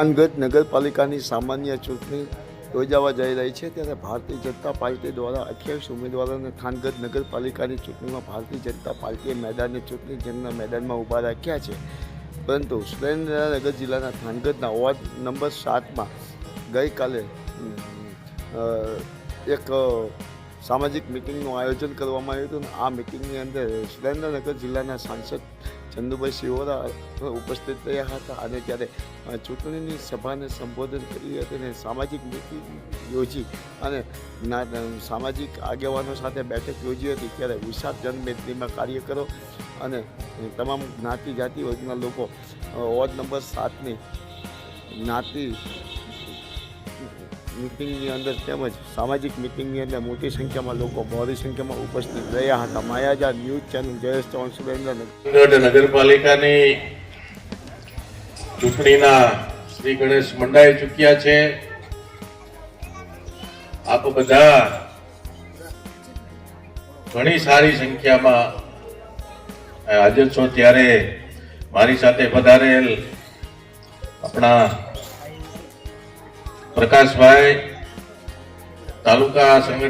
થાનગઢ નગરપાલિકાની સામાન્ય ચૂંટણી યોજાવા જઈ રહી છે ત્યારે ભારતીય જનતા પાર્ટી દ્વારા અઠ્યાવીસ ઉમેદવારોને થાનગઢ નગરપાલિકાની ચૂંટણીમાં ભારતીય જનતા પાર્ટીએ મેદાનની ચૂંટણી જંગના મેદાનમાં ઊભા રાખ્યા છે. પરંતુ સુરેન્દ્રનગર જિલ્લાના થાનગઢના વોર્ડ નંબર સાતમાં ગઈકાલે એક સામાજિક મિટિંગનું આયોજન કરવામાં આવ્યું હતું આ મિટિંગની અંદર સુરેન્દ્રનગર જિલ્લાના સાંસદ ચંદુભાઈ સિહોરા ઉપસ્થિત રહ્યા હતા અને ત્યારે ચૂંટણીની સભાને સંબોધન કરી હતી અને સામાજિક મિટિંગ યોજી અને સામાજિક આગેવાનો સાથે બેઠક યોજી હતી. ત્યારે વિશાળ જનમેદનીમાં કાર્યકરો અને તમામ જ્ઞાતિ જાતિ વર્ગના લોકો વોર્ડ નંબર સાતની જ્ઞાતિ મિટિંગની અંદર તેમજ સામાજિક મિટિંગની અંદર મોટી સંખ્યામાં લોકો, ભારી સંખ્યામાં ઉપસ્થિત રહ્યા હતા. માયાજા ન્યૂઝ ચેનલ જયેશ ચૌહાણ, સુરેન્દ્રનગર. નગરપાલિકાની ચૂંટણીના શ્રી ગણેશ મંડાઈ ચૂક્યા છે. આપ બધા ઘણી સારી સંખ્યામાં હાજર છો. ત્યારે મારી સાથે પધારેલ આપણા પ્રકાશભાઈ તાલુકા સંગઠન